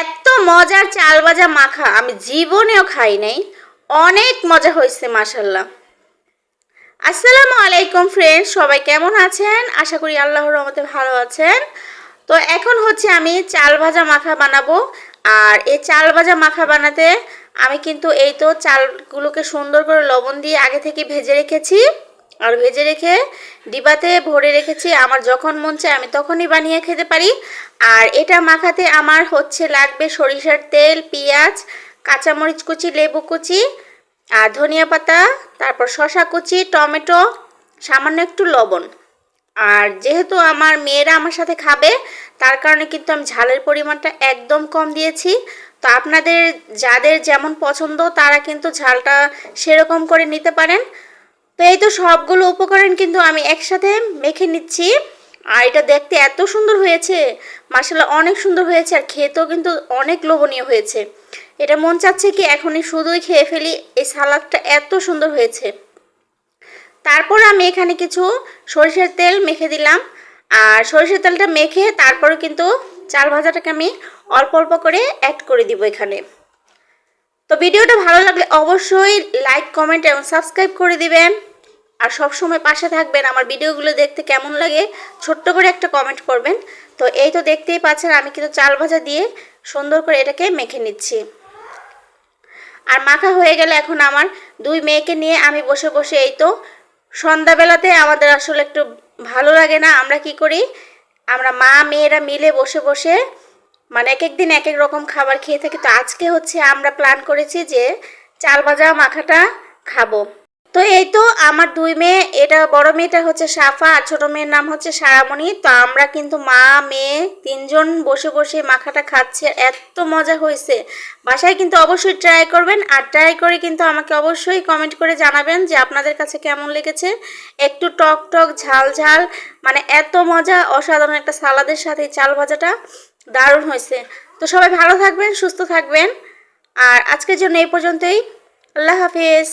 এত মজার চাল ভাজা মাখা আমি জীবনেও খাই নাই। অনেক মজা হয়েছে মাসাল্লাহ আসসালামু আলাইকুম ফ্রেন্ড সবাই কেমন আছেন? আশা করি আল্লাহর রহমতে ভালো আছেন। তো এখন হচ্ছে আমি চাল ভাজা মাখা বানাবো। আর এই চাল ভাজা মাখা বানাতে আমি কিন্তু এই তো চালগুলোকে সুন্দর করে লবণ দিয়ে আগে থেকে ভেজে রেখেছি। আর ভেজে রেখে ডিবাতে ভরে রেখেছি। আমার যখন মন চায় আমি তখনই বানিয়ে খেতে পারি। আর এটা মাখাতে আমার হচ্ছে লাগবে সরিষার তেল, পেঁয়াজ, কাঁচামরিচ কুচি, লেবু কুচি আর ধনিয়া পাতা, তারপর শশা কুচি, টমেটো, সামান্য একটু লবণ। আর যেহেতু আমার মেয়েরা আমার সাথে খাবে, তার কারণে কিন্তু আমি ঝালের পরিমাণটা একদম কম দিয়েছি। তো আপনাদের, যাদের যেমন পছন্দ, তারা কিন্তু ঝালটা সেরকম করে নিতে পারেন। তো এই তো সবগুলো উপকরণ কিন্তু আমি একসাথে মেখে নিচ্ছি। আর এটা দেখতে এত সুন্দর হয়েছে। মাসাল্লাহ অনেক সুন্দর হয়েছে আর খেতেও কিন্তু অনেক লোভনীয় হয়েছে। এটা মন চাচ্ছে কি এখনই শুধুই খেয়ে ফেলি। এই সালাদটা এত সুন্দর হয়েছে। তারপর আমি এখানে কিছু সরিষার তেল মেখে দিলাম। আর সরিষার তেলটা মেখে তারপরে কিন্তু চাল ভাজাটাকে আমি অল্প অল্প করে অ্যাড করে দিব এখানে। তো ভিডিওটা ভালো লাগলে অবশ্যই লাইক কমেন্ট এবং সাবস্ক্রাইব করে দিবেন। আর সব সময় পাশে থাকবেন। আমার ভিডিওগুলো দেখতে কেমন লাগে ছোট্ট করে একটা কমেন্ট করবেন। তো এই তো দেখতেই পাচ্ছেন, আমি কিন্তু চাল ভাজা দিয়ে সুন্দর করে এটাকে মেখে নিচ্ছি। আর মাখা হয়ে গেলে এখন আমার দুই মেয়েকে নিয়ে আমি বসে বসে এই তো সন্ধ্যাবেলাতে আমাদের আসলে একটু ভালো লাগে না। আমরা কি করি? আমরা মা, মেয়েরা মিলে বসে বসে মানে এক এক দিন এক এক রকম খাবার খেয়ে থাকি। তো আজকে হচ্ছে আমরা প্ল্যান করেছি যে চাল ভাজা, মাখাটা খাব। তো এই তো আমার দুই মেয়ে, এটা বড় মেয়েটা হচ্ছে সাফা আর ছোট মেয়ের নাম হচ্ছে সারামণি। তো আমরা কিন্তু মা, মেয়ে তিনজন বসে বসে মাখাটা খাচ্ছে, এত মজা হয়েছে বাসায় কিন্তু অবশ্যই ট্রাই করবেন আর ট্রাই করে কিন্তু আমাকে অবশ্যই কমেন্ট করে জানাবেন যে আপনাদের কাছে কেমন লেগেছে। একটু টক টক, ঝাল ঝাল মানে এত মজা, অসাধারণ একটা সালাদের সাথে চাল ভাজাটা দারুণ হয়েছে তো সবাই ভালো থাকবেন, সুস্থ থাকবেন। আর আজকের জন্য এই পর্যন্তই। আল্লাহ হাফিজ।